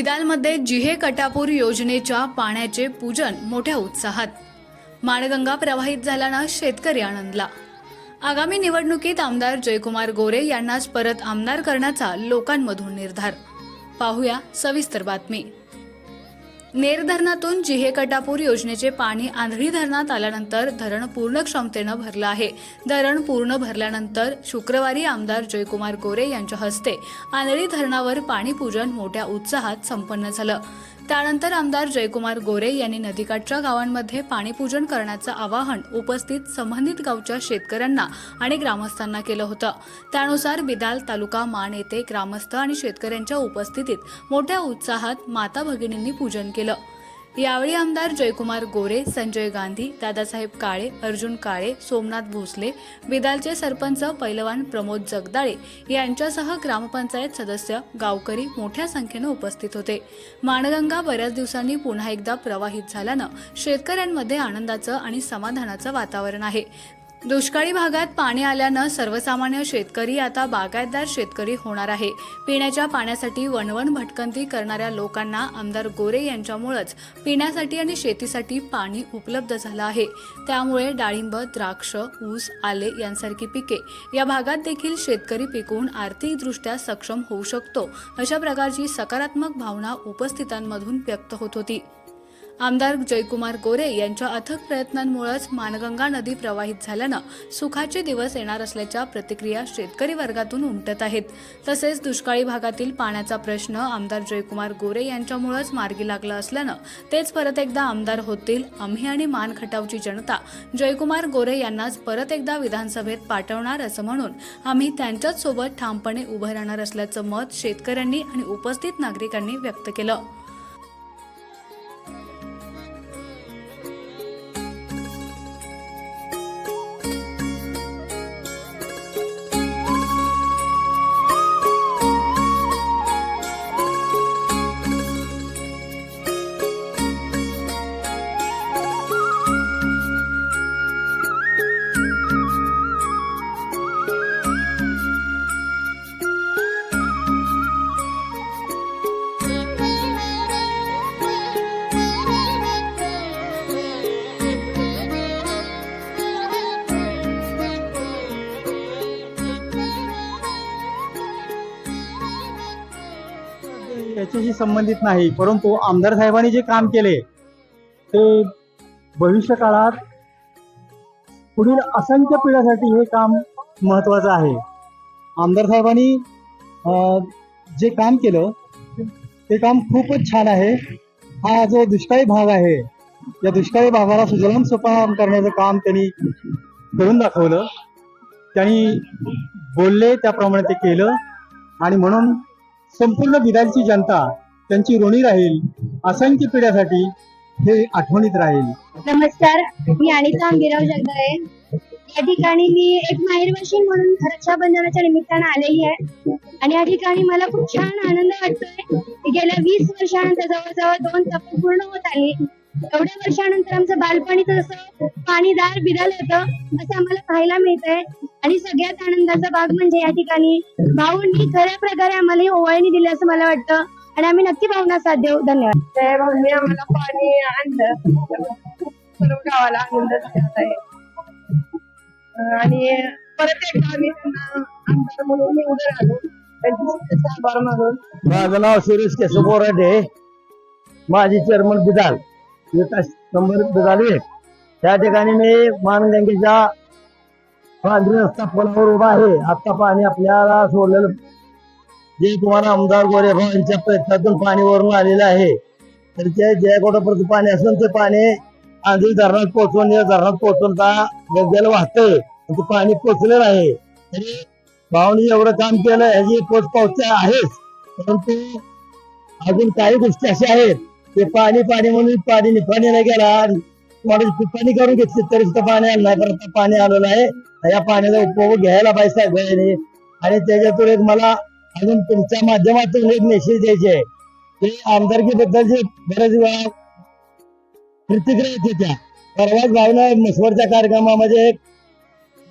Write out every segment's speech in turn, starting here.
विदालमध्ये जिहे कटापूर योजनेच्या पाण्याचे पूजन मोठ्या उत्साहात. माणगंगा प्रवाहित झाल्यानं शेतकरी आनंदला. आगामी निवडणुकीत आमदार जयकुमार गोरे यांनाच परत आमदार करण्याचा लोकांमधून निर्धार. पाहूया सविस्तर बातमी. नेर धरणातून जिहे कटापूर योजनेचे पाणी आंधळी धरणात आल्यानंतर धरण पूर्ण क्षमतेनं भरलं आहे. धरण पूर्ण भरल्यानंतर शुक्रवारी आमदार जयकुमार गोरे यांच्या हस्ते आंधळी धरणावर पाणी पूजन मोठ्या उत्साहात संपन्न झालं. त्यानंतर आमदार जयकुमार गोरे यांनी नदीकाठच्या गावांमध्ये पाणीपूजन करण्याचं आवाहन उपस्थित संबंधित गावच्या शेतकऱ्यांना आणि ग्रामस्थांना केलं होतं. त्यानुसार बिदाल तालुका मान येथे ग्रामस्थ आणि शेतकऱ्यांच्या उपस्थितीत मोठ्या उत्साहात माता भगिनींनी पूजन केलं. यावेळी आमदार जयकुमार गोरे संजय गांधी दादासाहेब काळे अर्जुन काळे सोमनाथ भोसले बिदालचे सरपंच पैलवान प्रमोद जगदाळे यांच्यासह ग्रामपंचायत सदस्य गावकरी मोठ्या संख्येनं उपस्थित होते. माणगंगा बऱ्याच दिवसांनी पुन्हा एकदा प्रवाहित झाल्यानं शेतकऱ्यांमध्ये आनंदाचं आणि समाधानाचं वातावरण आहे. दुष्काळी भागात पाणी आल्यानं सर्वसामान्य शेतकरी आता बागायतदार शेतकरी होणार आहे. पिण्याच्या पाण्यासाठी वणवण भटकंती करणाऱ्या लोकांना आमदार गोरे यांच्यामुळंच पिण्यासाठी आणि शेतीसाठी पाणी उपलब्ध झालं आहे. त्यामुळे डाळिंब द्राक्ष ऊस आले यांसारखी पिके या भागात देखील शेतकरी पिकवून आर्थिकदृष्ट्या सक्षम होऊ शकतो अशा प्रकारची सकारात्मक भावना उपस्थितांमधून व्यक्त होत होती. आमदार जयकुमार गोरे यांच्या अथक प्रयत्नांमुळेच मानगंगा नदी प्रवाहित झाल्यानं सुखाचे दिवस येणार असल्याच्या प्रतिक्रिया शेतकरी वर्गातून उमटत आहेत. तसेच दुष्काळी भागातील पाण्याचा प्रश्न आमदार जयकुमार गोरे यांच्यामुळेच मार्गी लागला असल्यानं तेच परत एकदा आमदार होतील आम्ही आणि मान खटावची जनता. जयकुमार गोरे यांनाच परत एकदा विधानसभेत पाठवणार असं म्हणून आम्ही त्यांच्याच सोबत ठामपणे उभं राहणार असल्याचं मत शेतकऱ्यांनी आणि उपस्थित नागरिकांनी व्यक्त केलं. संबंधित नाही परंतु आमदार साहेबांनी जे काम केले ते भविष्य काळात पुढील असंख्य पिढ्यासाठी हे काम महत्वाचं आहे. आमदार साहेबांनी जे काम केलं ते काम खूपच छान आहे. हा जो दुष्काळी भाग आहे या दुष्काळी भागाला सुजलाम सुफलाम करण्याचं काम त्यांनी करून दाखवलं. त्यांनी बोलले त्याप्रमाणे ते केलं. आणि म्हणून संपूर्ण बिदालची जनता त्यांची ऋणी राहील असंख्य पिढ्यासाठी हे आठवणीत राहील. नमस्कार मी अनिता अंबिराव जगदाळे. या ठिकाणी मी एक माहेरवाशी म्हणून रक्षाबंधनाच्या निमित्तानं आलेली आहे. आणि या ठिकाणी मला खूप छान आनंद वाटतोय की गेल्या वीस वर्षानंतर जवळजवळ दोन तप पूर्ण होत आली. एवढ्या वर्षानंतर आमचं बालपणी असं पाणीदार बिदाल होतं असं आम्हाला पाहायला मिळतंय. आणि सगळ्यात आनंदाचा भाग म्हणजे या ठिकाणी भाऊंनी खऱ्या प्रकारे आम्हाला ही ओवाळणी दिली असं मला वाटतं. आणि आम्ही नक्की भावना साथ देऊ धन्यवाद. त्या भाऊनी आम्हाला पाणी आणलं. सर्व गावाला आनंद झाला आहे. अं, आणि परत एकदा आम्ही त्यांना आमदार म्हणून निवडून आलो. त्यांचे आभार मानून. माझं नाव सुरेश केशव बोराडे माझी चेअरमन बिदाल. विकास नंबर बिदाली त्या ठिकाणी मी मानगंगेच्या पांढरी रस्ता पुलावर उभा आहे. आता पाणी आपल्याला सोडलेलं जे तुम्हाला आमदार गोरे यांच्या प्रयत्नातून पाणी वरून आलेलं आहे तर ते जे पाणी असून ते पाणी आंधी धरणात पोहोचून या धरणात पोहोचून का गंगेला वाहतंय. ते पाणी पोचलेलं आहे. तरी भाऊनी एवढं काम केलं ह्याची पोच पावत्या आहेच. परंतु अजून काही गोष्टी अशा आहेत ते पाणी पाणी म्हणून पाणी निपाणीला गेला. कोणाची पाणी करून घेतली तरी सुद्धा पाणी आलं नाही. परत पाणी आलेलं आहे. या पाण्याचा उपभोग घ्यायला पाहिजे सगळ्यांनी आणि त्याच्यातून एक मला अजून तुमच्या माध्यमातून एक मेसेज द्यायचे आहे. ते आमदारकीबद्दल जे बऱ्याच वेळा प्रतिक्रिया येते त्या परवाच भावना मसवरच्या कार्यक्रमामध्ये एक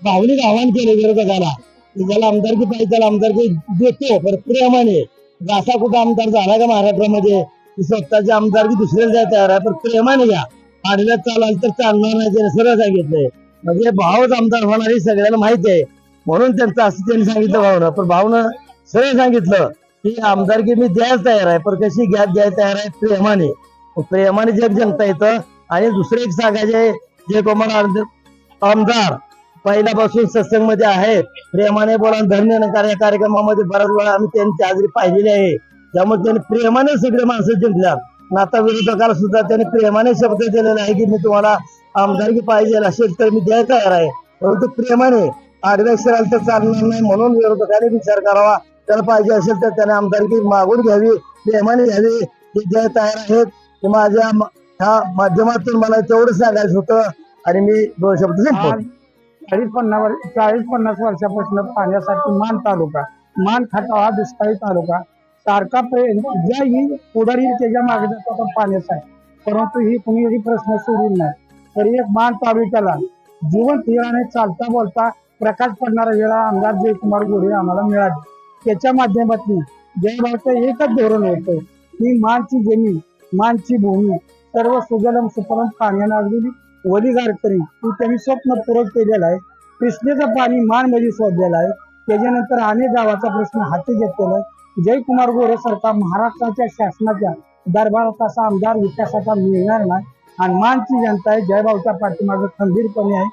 भावनिक आव्हान केलं विरोधकाला. की ज्याला आमदारकी पाहिजे त्याला आमदारकी देतो पर प्रेमाने. असा कुठं आमदार झाला का महाराष्ट्रामध्ये? स्वतःची आमदारकी दुसऱ्याला तयार आहे पण प्रेमाने घ्या. पाणीला चालाल तर चालणार नाही त्याने सरळ सांगितलंय. म्हणजे भावच आमदार होणार हे सगळ्यांना माहिती आहे. म्हणून त्यांचं असं त्यांनी सांगितलं भावना पण भावना सरळ सांगितलं. की आमदारकी मी द्यायला तयार आहे पण कशी घ्या द्यायला तयार आहे? प्रेमाने. प्रेमाने जग जगता येतं आणि दुसरे एक सांगायचे जे कुमार आमदार पहिल्यापासून सत्संगमध्ये आहे प्रेमाने बोला धन्य कार्य कार्यक्रमामध्ये बऱ्याच वेळा आम्ही त्यांची हाजरी पाहिलेली आहे. त्यामुळे त्यांनी प्रेमाने सगळे माणसं जिंकल्यात. नाता विरोधकाला सुद्धा त्यांनी प्रेमाने शब्द दिलेला आहे की मी तुम्हाला आमदारकी पाहिजे असेल तर मी द्यायला तयार आहे. परंतु प्रेमाने आडव्याक्षराला तर चालणार नाही म्हणून विरोधकाने विचार करावा. त्याला पाहिजे असेल तर त्याने आमदारकी मागून घ्यावी प्रेमाने घ्यावी. हे जे तयार आहेत ते माझ्या ह्या माध्यमातून मला तेवढं सांगायचं होतं आणि मी दोन शब्द संपवतो. चाळीस पन्नास चाळीस पन्नास वर्षापासून पाण्यासाठी मान तालुका मान खटाव हा दुष्काळी तालुका. सारखा ज्या ही पुढारी त्याच्यामागे जातो आपण परंतु ही कुणीही प्रश्न सोडून नाही. तरी एक मान तालुक्याला जीवन तीराने चालता बोलता प्रकाश पडणारा वेळा आमदार जयकुमार गोरे आम्हाला मिळाले. त्याच्या माध्यमातून जयभावचं एकच धोरण होतं. की मानची जमीन मानची भूमी सर्व सुजलम सुपरम पाण्याने अगदी वलीगार करीन ही त्यांनी स्वप्न पूरक केलेलं आहे. कृष्णेचं पाणी मानमध्ये सोडलेलं आहे. त्याच्यानंतर अनेक गावाचा प्रश्न हाती घेतलेला आहे. जयकुमार गोरे सरकार महाराष्ट्राच्या शासनाच्या दरबारात असा आमदार विकासाचा मिळणार नाही. आणि मानची जनता आहे जयभाऊच्या पाठीमागे खंबीरपणे आहे.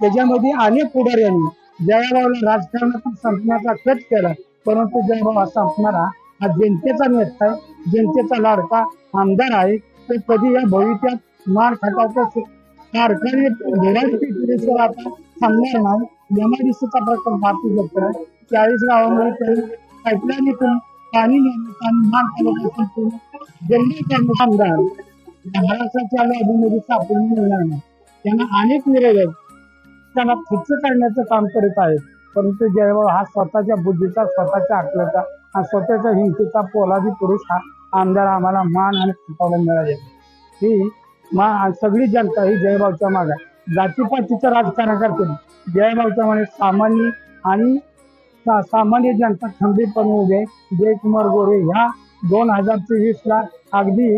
त्याच्यामध्ये अनेक पुढाऱ्यांनी जयभाऊला राजकारणातून संपण्याचा कट केला. परंतु जयभाऊ हा संपणारा हा जनतेचा नेता आहे जनतेचा लाडका आमदार आहे तो कधी या भविष्यात मार खटावचा कारखाने धुराजपेटीवर आता थांबणार नाही. एमआयडीसीचा प्रकल्प भारतीय घेतला चाळीस गावामध्ये तरी पाईपलाईन पाणी आणि मान तालुक्यातून पूर्ण जंगली करण्याचा आमदार महाराष्ट्राच्या यादीमध्ये सापडून मिळणार नाही. त्यांना अनेक विरोधक त्यांना खुच्च काढण्याचं काम करत आहेत. परंतु जयभाऊ हा स्वतःच्या बुद्धीचा स्वतःच्या आकल्याचा हा स्वतःच्या हिंसेचा पोलादी पुरुष हा आमदार आम्हाला मान आणि फुटायला मिळाले. ही मा सगळी जनता ही जयभाऊच्या मागे जातीपातीचं राजकारण करते. नाही. जयभाऊच्या मागे सामान्य आणि सामान्य जनता खंबीरपणे उभे जयकुमार गोरे ह्या दोन हजार चोवीस ला अगदी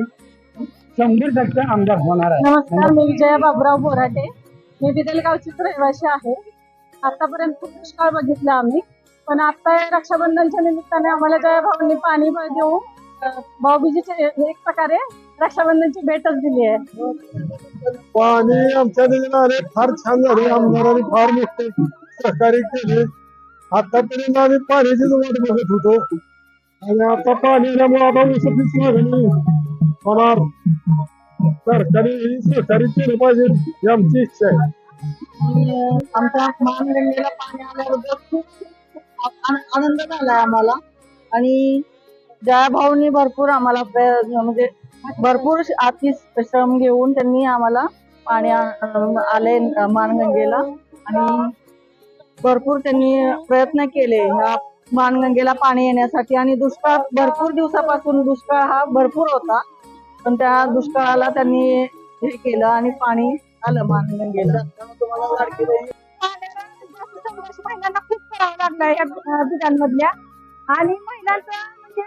शंभर टक्के आमदार होणार आहे. नमस्कार मी विजया बाबुराव बोराटे. मी बिदलगावची रहिवाशी आहे. आतापर्यंत खूप दुष्काळ बघितला आम्ही. पण आता या रक्षाबंधनच्या निमित्ताने आम्हाला जया भाऊंनी पाणी ब- देऊन अं, एक प्रकारे रक्षाबंधनची भेटच दिली आहे. पाणी आमच्या दिले फार छान झाले. आमदारांनी फार मोठे सहकार्य केले. आतापर्यंत आम्ही पाण्याचीच वाट बघत होतो. आणि आता पाणी आल्यामुळे आता उसतीच मागणी होणार सरकारी सहकारी केलं पाहिजे ही आमची इच्छा आहे. आमच्या महानगंगेला पाणी आल्याबद्दल खूप आनंद झाला आम्हाला. आणि जया भाऊनी भरपूर आम्हाला म्हणजे भरपूर आती श्रम घेऊन त्यांनी आम्हाला पाणी आले मानगंगेला. आणि भरपूर त्यांनी प्रयत्न केले ह्या मानगंगेला पाणी येण्यासाठी. आणि दुष्काळ भरपूर दिवसापासून दुष्काळ हा भरपूर होता. पण त्या दुष्काळाला त्यांनी हे केलं आणि पाणी आलं मानगंगेला तुम्हाला लाडकी बहीण संघर्ष महिलांना खूप करावा लागला या अं, पिकांमधल्या आणि महिलांचं म्हणजे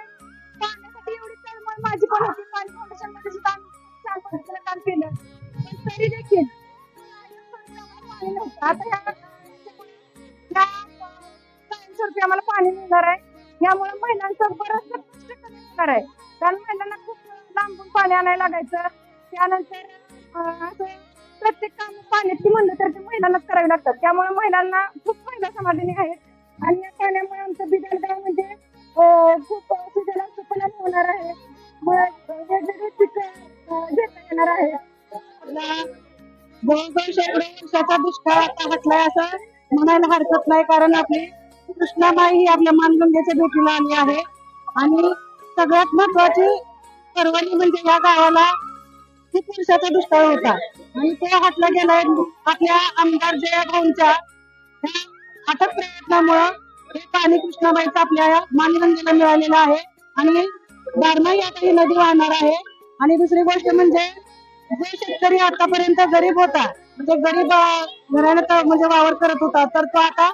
पाण्यासाठी एवढी तळमळ माझी पण होती. पाणी फाउंडेशनमध्ये सुद्धा आम्ही खूप छान पद्धतीने काम केलं. पण तरी देखील आता या या, अं, कायमस्वरूपी आम्हाला पाणी मिळणार आहे. यामुळे महिलांचं बरंच कष्ट कमी होणार आहे. कारण महिलांना खूप लांबून पाणी आणायला लागायचं. त्यानंतर असं प्रत्येक काम पाण्याची म्हणलं तर ते महिलांनाच करावी लागतात. त्यामुळे महिलांना खूप महिला समाधानी आहेत आणि या पाण्यामुळे आमचं बिदरगाव म्हणजे खूप सुजला सुफला होणार आहे. वेगवेगळे पिकं घेता येणार आहे. दोन जवळजवळ शेकडो वर्षाचा दुष्काळ आता हटलाय असं म्हणायला हरकत नाही कारण आपली कृष्णाबाई ही आपल्या मानगंगेच्या भेटीला आली आहे. आणि सगळ्यात महत्वाची पर्वणी म्हणजे या गावाला खूप वर्षाचा दुष्काळ होता? आणि ते हटलं गेलाय आपल्या आमदार जया भाऊंच्या. अथक प्रयत्नामुळं हे पाणी कृष्णाबाईचं आपल्या या मानगंगेला मिळालेलं आहे. आणि बारमाही आता ही नदी वाहणार आहे. आणि दुसरी गोष्ट म्हणजे जो शेतकरी आतापर्यंत गरीब होता म्हणजे गरीब घराण्यात म्हणजे वावर करत होता तर तो आता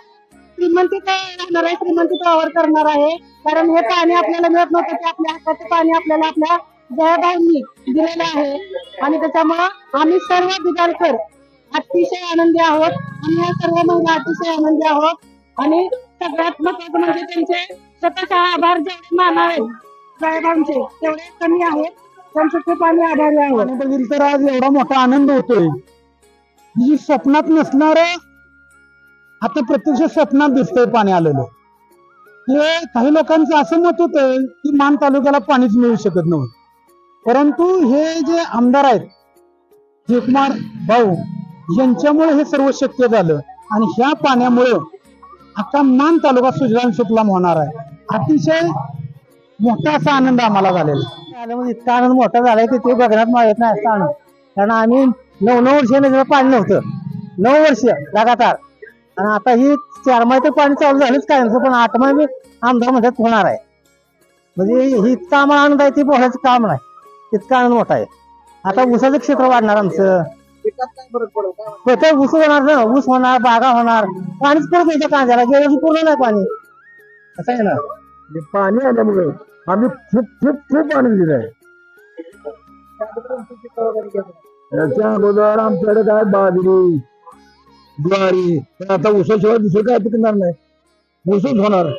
श्रीमंतीत राहणार आहे श्रीमंतीत वावर करणार आहे. कारण हे पाणी आपल्याला मिळत नव्हतं ते आपल्या हाताचं पाणी आपल्याला आपल्या जयाभाऊंनी दिलेलं आहे. आणि त्याच्यामुळं आम्ही सर्व बिदारकर अतिशय आनंदी आहोत. आणि या सर्व महिला अतिशय आनंदी आहोत. आणि सगळ्यात महत्वाचं म्हणजे त्यांचे स्वतःचे आभार जेवढे मानावे साहेबांचे तेवढे कमी आहेत. त्यांचे खूप आम्ही आभारी आहोत. पाणी बघितलं तर आज एवढा मोठा आनंद होतोय. जी स्वप्नात नसणार आता प्रत्यक्ष स्वप्नात दिसतंय पाणी आलेलं. हे काही लोकांचं असं मत होतं की मान तालुक्याला पाणीच मिळू शकत नव्हतं. परंतु हे जे आमदार आहेत जयकुमार भाऊ यांच्यामुळे हे सर्व शक्य झालं. आणि ह्या पाण्यामुळे आता मान तालुका सुजलाम सुफलाम होणार आहे. अतिशय मोठा असा आनंद आम्हाला झालेला इतका आनंद मोठा झालाय की ते बघण्यात माहीत नाही असा आनंद. कारण आम्ही नऊ नऊ वर्ष पाणी नव्हतं. नऊ वर्ष लगातार. आणि आता ही चार महिने तर पाणी चालू झालंच काय नसतं पण आठ महिने आमदार म्हणतात होणार आहे. म्हणजे ही इतका आम्हाला आनंद आहे ती बोलायचं काम नाही. इतका आनंद मोठा आहे? आता ऊसाचं क्षेत्र वाढणार आमचं. होतं ऊस होणार ना ऊस होणार बागा होणार पाणीच पुरत नाही त्या कांद्याला गेल्या पूर्ण नाही पाणी. असं आहे ना? पाणी आल्यामुळे आम्ही खूप खूप खूप आनंदित आहे. याच्या अगोदर आमच्याकडे काय बाजरी ज्वारी पण आता ऊसाशिवाय दुसरं काय पिकणार नाही. ऊसच होणार.